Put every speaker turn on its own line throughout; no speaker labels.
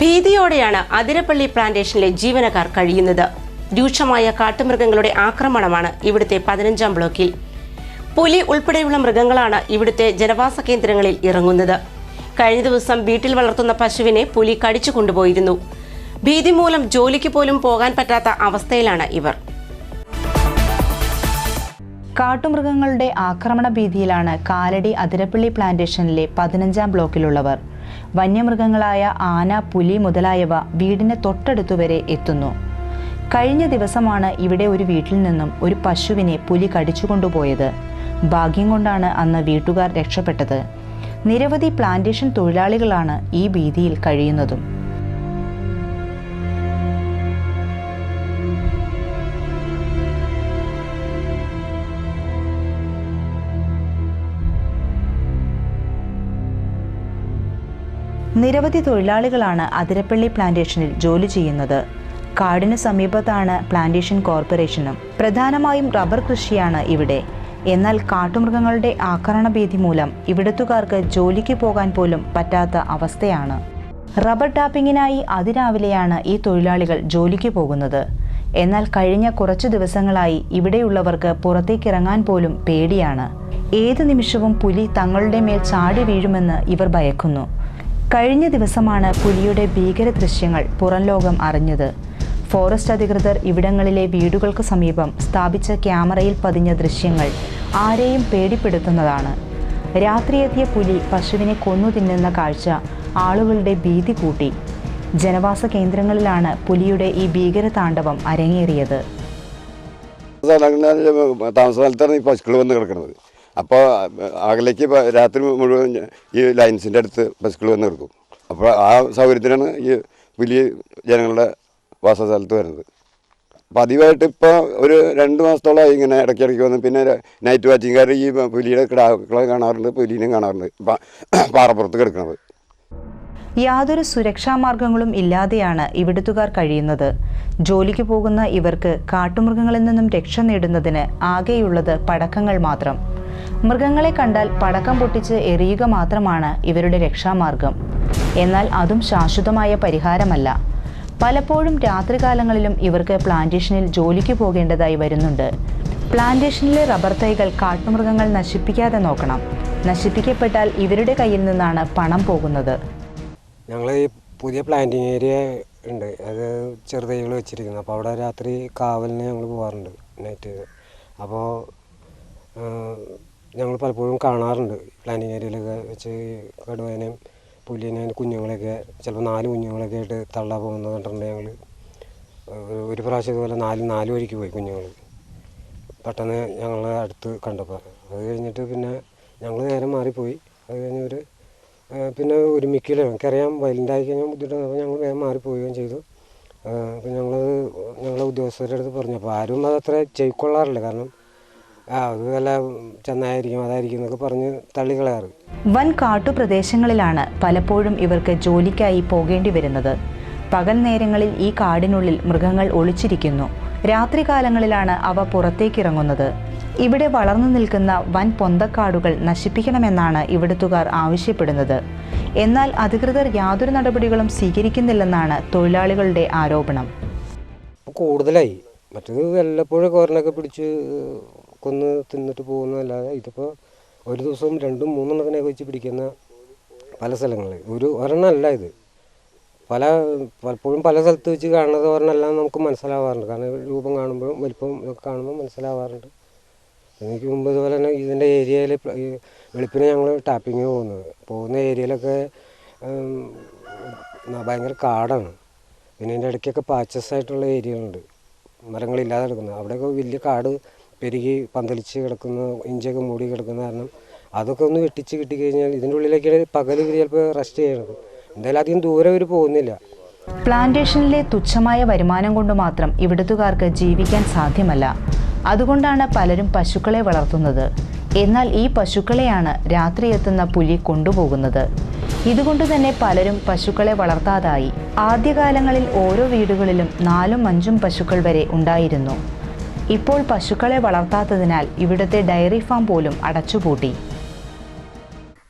ഭീതിയോടെയാണ് അതിരപ്പള്ളി പ്ലാന്റേഷനിലെ ജീവനക്കാർ കഴിയുന്നത്. രൂക്ഷമായ കാട്ടുമൃഗങ്ങളുടെ ആക്രമണമാണ് ഇവിടുത്തെ പതിനഞ്ചാം ബ്ലോക്കിൽ. പുലി ഉൾപ്പെടെയുള്ള മൃഗങ്ങളാണ് ഇവിടുത്തെ ജനവാസ കേന്ദ്രങ്ങളിൽ ഇറങ്ങുന്നത്. കഴിഞ്ഞ ദിവസം വീട്ടിൽ വളർത്തുന്ന പശുവിനെ പുലി കടിച്ചു കൊണ്ടുപോയിരുന്നു. ഭീതി മൂലം ജോലിക്ക് പോലും പോകാൻ പറ്റാത്ത അവസ്ഥയിലാണ് ഇവർ.
കാട്ടുമൃഗങ്ങളുടെ ആക്രമണ ഭീതിയിലാണ് കാലടി അതിരപ്പള്ളി പ്ലാന്റേഷനിലെ പതിനഞ്ചാം ബ്ലോക്കിലുള്ളവർ. വന്യമൃഗങ്ങളായ ആന പുലി മുതലായവ വീടിന് തൊട്ടടുത്തുവരെ എത്തുന്നു. കഴിഞ്ഞ ദിവസമാണ് ഇവിടെ ഒരു വീട്ടിൽ നിന്നും ഒരു പശുവിനെ പുലി കടിച്ചുകൊണ്ടുപോയത് ഭാഗ്യം കൊണ്ടാണ് അന്ന് വീട്ടുകാർ രക്ഷപ്പെട്ടത്. നിരവധി പ്ലാന്റേഷൻ തൊഴിലാളികളാണ് ഈ ഭീതിയിൽ കഴിയുന്നതും. നിരവധി തൊഴിലാളികളാണ് അതിരപ്പള്ളി പ്ലാന്റേഷനിൽ ജോലി ചെയ്യുന്നത്. കാടിന് സമീപത്താണ് പ്ലാന്റേഷൻ കോർപ്പറേഷനും പ്രധാനമായും റബ്ബർ കൃഷിയാണ് ഇവിടെ. എന്നാൽ കാട്ടുമൃഗങ്ങളുടെ ആക്രമണഭീതി മൂലം ഇവിടത്തുകാർക്ക് ജോലിക്ക് പോകാൻ പോലും പറ്റാത്ത അവസ്ഥയാണ്. റബ്ബർ ടാപ്പിങ്ങിനായി അതിരാവിലെയാണ് ഈ തൊഴിലാളികൾ ജോലിക്ക് പോകുന്നത്. എന്നാൽ കഴിഞ്ഞ കുറച്ചു ദിവസങ്ങളായി ഇവിടെയുള്ളവർക്ക് പുറത്തേക്കിറങ്ങാൻ പോലും പേടിയാണ്. ഏതു നിമിഷവും പുലി തങ്ങളുടെ മേൽ ചാടി വീഴുമെന്ന് ഇവർ ഭയക്കുന്നു. കഴിഞ്ഞ ദിവസമാണ് പുലിയുടെ ഭീകര ദൃശ്യങ്ങൾ പുറം ലോകം അറിഞ്ഞത്. ഫോറസ്റ്റ് അധികൃതർ ഇവിടങ്ങളിലെ വീടുകൾക്ക് സമീപം സ്ഥാപിച്ച ക്യാമറയിൽ പതിഞ്ഞ ദൃശ്യങ്ങൾ ആരെയും പേടിപ്പെടുത്തുന്നതാണ്. രാത്രിയെത്തിയ പുലി പശുവിനെ കൊന്നു തിന്നുന്ന കാഴ്ച ആളുകളുടെ ഭീതി കൂട്ടി. ജനവാസ കേന്ദ്രങ്ങളിലാണ് പുലിയുടെ ഈ ഭീകര താണ്ഡവം അരങ്ങേറിയത്.
സ്ഥലത്താണ് ഈ പശുക്കൾ വന്ന് കിടക്കുന്നത്. അപ്പോൾ അകലേക്ക് രാത്രി മുഴുവൻ ഈ ലൈൻസിന്റെ അടുത്ത് ബസ്സുകൾ വന്ന് കിടക്കും അപ്പോൾ ആ സൗകര്യത്തിനാണ് ഈ വലിയ ജനങ്ങളുടെ വാസസ്ഥലത്ത് വരുന്നത്. പതിവായിട്ട് ഇപ്പോൾ ഒരു രണ്ട് മാസത്തോളമായി ഇങ്ങനെ ഇടയ്ക്കിടയ്ക്ക് വന്ന് പിന്നെ നൈറ്റ് വാച്ചിങ്കാർ ഈ പുലിയുടെ കിടാക്കളെ കാണാറുണ്ട് പുലിനെയും കാണാറുണ്ട്. പാറപ്പുറത്ത് കിടക്കുന്നത്
യാതൊരു സുരക്ഷാ മാർഗങ്ങളും ഇല്ലാതെയാണ് ഇവിടുത്തുകാർ കഴിയുന്നത്. ജോലിക്ക് പോകുന്ന ഇവർക്ക് കാട്ടുമൃഗങ്ങളിൽ നിന്നും രക്ഷ നേടുന്നതിന് ആകെയുള്ളത് പടക്കങ്ങൾ മാത്രം. മൃഗങ്ങളെ കണ്ടാൽ പടക്കം പൊട്ടിച്ച് എറിയുക മാത്രമാണ് ഇവരുടെ രക്ഷാമാർഗം. എന്നാൽ അതും ശാശ്വതമായ പരിഹാരമല്ല. പലപ്പോഴും രാത്രികാലങ്ങളിലും ഇവർക്ക് പ്ലാന്റേഷനിൽ ജോലിക്ക് പോകേണ്ടതായി വരുന്നുണ്ട്. പ്ലാന്റേഷനിലെ റബ്ബർ തൈകൾ കാട്ടുമൃഗങ്ങൾ നശിപ്പിക്കാതെ നോക്കണം. നശിപ്പിക്കപ്പെട്ടാൽ ഇവരുടെ കയ്യിൽ നിന്നാണ് പണം പോകുന്നത്.
ഞങ്ങൾ ഈ പുതിയ പ്ലാന്റിങ് ഏരിയ ഉണ്ട്. അത് ചെറുതൈകൾ വെച്ചിരിക്കുന്നത് അപ്പോൾ അവിടെ രാത്രി കാവലിന് ഞങ്ങൾ പോകാറുണ്ട് നൈറ്റ്. അപ്പോൾ ഞങ്ങൾ പലപ്പോഴും കാണാറുണ്ട്. പ്ലാന്റിങ് ഏരിയയിലൊക്കെ വെച്ച് കടുവേനേയും പുലിനെയും കുഞ്ഞുങ്ങളെയൊക്കെ ചിലപ്പോൾ നാല് കുഞ്ഞുങ്ങളൊക്കെ ആയിട്ട് തള്ള പോകുന്നത് കണ്ടിട്ടുണ്ട് ഞങ്ങൾ. ഒരു പ്രാവശ്യം ഇതുപോലെ നാല് നാല് വഴിക്ക് പോയി കുഞ്ഞുങ്ങൾ. പെട്ടെന്ന് ഞങ്ങൾ അടുത്ത് കണ്ടപ്പോൾ അത് കഴിഞ്ഞിട്ട് പിന്നെ ഞങ്ങൾ നേരെ മാറിപ്പോയി. അത് കഴിഞ്ഞ് ഒരു പിന്നെ ഒരു ഒരുമിക്കലും എനിക്കറിയാം വലുതായി കഴിഞ്ഞാൽ ബുദ്ധിമുട്ടാണ്. അപ്പോൾ ഞങ്ങൾ വേഗം മാറിപ്പോവുകയും ചെയ്തു. അപ്പോൾ ഞങ്ങൾ ഞങ്ങളെ ഉദ്യോഗസ്ഥരുടെ അടുത്ത് പറഞ്ഞു അപ്പോൾ ആരും അതത്ര ചെയ്ക്കൊള്ളാറില്ല കാരണം ആ അത് നല്ല ചെന്നായിരിക്കും അതായിരിക്കും എന്നൊക്കെ പറഞ്ഞ് തള്ളിക്കളയാറ്.
വൻ കാട്ടുപ്രദേശങ്ങളിലാണ് പലപ്പോഴും ഇവർക്ക് ജോലിക്കായി പോകേണ്ടി വരുന്നത്. പകൽ നേരങ്ങളിൽ ഈ കാടിനുള്ളിൽ മൃഗങ്ങൾ ഒളിച്ചിരിക്കുന്നു. രാത്രികാലങ്ങളിലാണ് അവ പുറത്തേക്കിറങ്ങുന്നത്. ഇവിടെ വളർന്നു നിൽക്കുന്ന വൻ പൊന്തക്കാടുകൾ നശിപ്പിക്കണമെന്നാണ് ഇവിടുത്തുകാർ ആവശ്യപ്പെടുന്നത്. എന്നാൽ അധികൃതർ യാതൊരു നടപടികളും സ്വീകരിക്കുന്നില്ലെന്നാണ് തൊഴിലാളികളുടെ ആരോപണം.
കൂടുതലായി മറ്റത് വല്ലപ്പോഴും കോരനൊക്കെ പിടിച്ച് കൊന്ന് തിന്നിട്ട് പോകുന്നതല്ലാതെ ഇതിപ്പോൾ ഒരു ദിവസവും രണ്ടും മൂന്നെണ്ണത്തിനൊക്കെ വെച്ച് പിടിക്കുന്ന പല സ്ഥലങ്ങളിൽ ഒരു ഒരെണ്ണമല്ല ഇത്. പല പലപ്പോഴും പല സ്ഥലത്ത് വെച്ച് കാണുന്നത് ഒരെണ്ണമെല്ലാം നമുക്ക് മനസ്സിലാവാറുണ്ട്. കാരണം രൂപം കാണുമ്പോഴും വലിപ്പം കാണുമ്പോൾ മനസ്സിലാവാറുണ്ട്. എനിക്ക് മുമ്പ് ഇതുപോലെ തന്നെ ഇതിന്റെ ഏരിയയിൽ വെളുപ്പിന് ഞങ്ങൾ ടാപ്പിങ് പോകുന്നത്. പോകുന്ന ഏരിയയിലൊക്കെ ഭയങ്കര കാടാണ്. പിന്നെ ഇതിന്റെ ഇടയ്ക്കൊക്കെ പാച്ചസ് ആയിട്ടുള്ള ഏരിയകളുണ്ട്. മരങ്ങളില്ലാതെ കിടക്കുന്നത് അവിടെയൊക്കെ വലിയ കാട് പെരുകി പന്തലിച്ച് കിടക്കുന്ന ഇഞ്ചൊക്കെ മൂടി കിടക്കുന്ന കാരണം അതൊക്കെ ഒന്ന് വെട്ടിച്ച് കിട്ടിക്കഴിഞ്ഞാൽ ഇതിന്റെ ഉള്ളിലേക്കാണ് പകൽ ഇവർ ചിലപ്പോൾ റെസ്റ്റ് ചെയ്യണത്. എന്തായാലും അധികം ദൂരെ ഇവർ പോകുന്നില്ല.
പ്ലാന്റേഷനിലെ തുച്ഛമായ വരുമാനം കൊണ്ട് മാത്രം ഇവിടുത്തുകാർക്ക് ജീവിക്കാൻ സാധ്യമല്ല. അതുകൊണ്ടാണ് പലരും പശുക്കളെ വളർത്തുന്നത്. എന്നാൽ ഈ പശുക്കളെയാണ് രാത്രി എത്തുന്ന പുലി കൊണ്ടുപോകുന്നത്. ഇതുകൊണ്ട് തന്നെ പലരും പശുക്കളെ വളർത്താതായി. ആദ്യകാലങ്ങളിൽ ഓരോ വീടുകളിലും നാലും അഞ്ചും പശുക്കൾ വരെ ഉണ്ടായിരുന്നു. ഇപ്പോൾ പശുക്കളെ വളർത്താത്തതിനാൽ ഇവിടുത്തെ ഡയറി ഫാം പോലും അടച്ചുപൂട്ടി.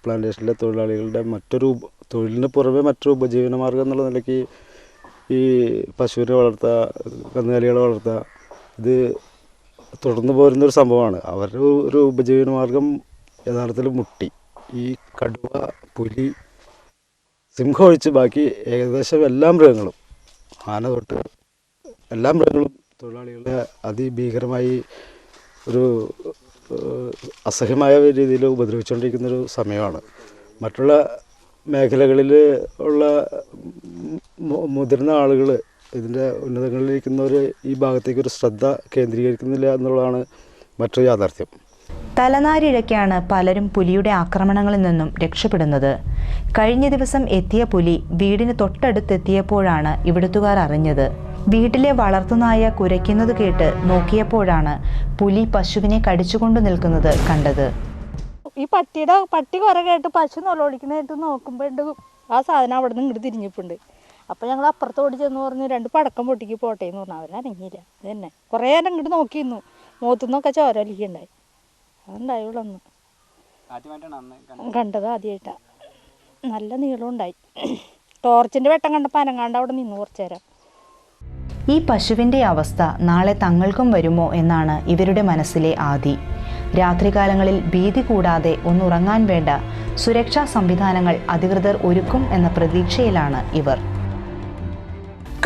പ്ലാന്റേഷനിലെ തൊഴിലാളികളുടെ മറ്റൊരു തൊഴിലിന് പുറമെ മറ്റൊരു ഉപജീവന മാർഗം എന്നുള്ള നിലയ്ക്ക് ഈ പശുവിനെ വളർത്തുക കന്നുകാലികളെ വളർത്തുക ഇത് തുടർന്ന് പോരുന്നൊരു സംഭവമാണ്. അവരുടെ ഒരു ഉപജീവന മാർഗം യഥാർത്ഥത്തിൽ മുട്ടി. ഈ കടുവ പുലി സിംഹം ഒഴിച്ച് ബാക്കി ഏകദേശം എല്ലാ മൃഗങ്ങളും ആന തൊട്ട് എല്ലാ മൃഗങ്ങളും തൊഴിലാളികളെ അതിഭീകരമായി ഒരു അസഹ്യമായ രീതിയിൽ ഉപദ്രവിച്ചുകൊണ്ടിരിക്കുന്നൊരു സമയമാണ്. മറ്റുള്ള മേഖലകളിൽ ഉള്ള മുതിർന്ന ആളുകൾ ഇതിന്റെ ഉന്നതങ്ങളിലിരിക്കുന്നവർ ഈ ഭാഗത്തേക്ക് ഒരു ശ്രദ്ധ കേന്ദ്രീകരിക്കുന്നില്ല എന്നുള്ളതാണ് മറ്റൊരു യാഥാർത്ഥ്യം.
തലനാരിഴയ്ക്കാണ് പലരും പുലിയുടെ ആക്രമണങ്ങളിൽ നിന്നും രക്ഷപ്പെടുന്നത്. കഴിഞ്ഞ ദിവസം എത്തിയ പുലി വീടിന് തൊട്ടടുത്തെത്തിയപ്പോഴാണ് ഇവിടുത്തുകാർ അറിഞ്ഞത്. വീട്ടിലെ വളർത്തുനായ കുരയ്ക്കുന്നത് കേട്ട് നോക്കിയപ്പോഴാണ് പുലി പശുവിനെ കടിച്ചുകൊണ്ട് നിൽക്കുന്നത് കണ്ടത്.
ഈ പട്ടിയുടെ പട്ടി കുറെ കേട്ട് പശു നൊലോളിക്കുന്നതായിട്ട് നോക്കുമ്പോൾ ഉണ്ട് ആ സാധനം അവിടെ നിന്ന് ഇങ്ങോട്ട് തിരിഞ്ഞിപ്പുണ്ട് അപ്പോൾ ഞങ്ങൾ അപ്പുറത്ത് ഓടി ചെന്ന് പറഞ്ഞു രണ്ട് പടക്കം പൊട്ടിക്ക് പോട്ടെ എന്ന് പറഞ്ഞു. അവരനങ്ങിയില്ല അത് തന്നെ. കുറേ നേരം ഇങ്ങോട്ട് നോക്കിയിരുന്നു. മുഖത്തുനിന്നൊക്കെ ചോരലിക്കുണ്ടായി അതുണ്ടായുള്ളൊന്ന് അതുണ്ടായുള്ളൂ അന്ന് കണ്ടത്? ആദ്യമായിട്ടാണ് നല്ല നീളം ഉണ്ടായി. ടോർച്ചിന്റെ വെട്ടം കണ്ടപ്പോൾ അനങ്ങാണ്ട് അവിടെ നിന്ന് കുറച്ചു നേരം.
ഈ പശുവിന്റെ അവസ്ഥ നാളെ തങ്ങൾക്കും വരുമോ എന്നാണ് ഇവരുടെ മനസ്സിലെ ആദി. രാത്രികാലങ്ങളിൽ ഭീതി കൂടാതെ ഒന്നുറങ്ങാൻ വേണ്ട സുരക്ഷാ സംവിധാനങ്ങൾ അധികൃതർ ഒരുക്കും എന്ന പ്രതീക്ഷയിലാണ് ഇവർ.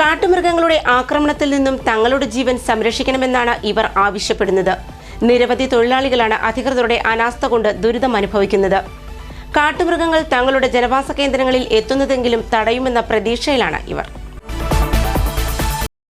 കാട്ടുമൃഗങ്ങളുടെ ആക്രമണത്തിൽ നിന്നും തങ്ങളുടെ ജീവൻ സംരക്ഷിക്കണമെന്നാണ് ഇവർ ആവശ്യപ്പെടുന്നത്. നിരവധി തൊഴിലാളികളാണ് അധികൃതരുടെ അനാസ്ഥ കൊണ്ട് ദുരിതം അനുഭവിക്കുന്നത്. കാട്ടുമൃഗങ്ങൾ തങ്ങളുടെ ജനവാസ കേന്ദ്രങ്ങളിൽ എത്തുന്നതെങ്കിലും തടയുമെന്ന പ്രതീക്ഷയിലാണ് ഇവർ.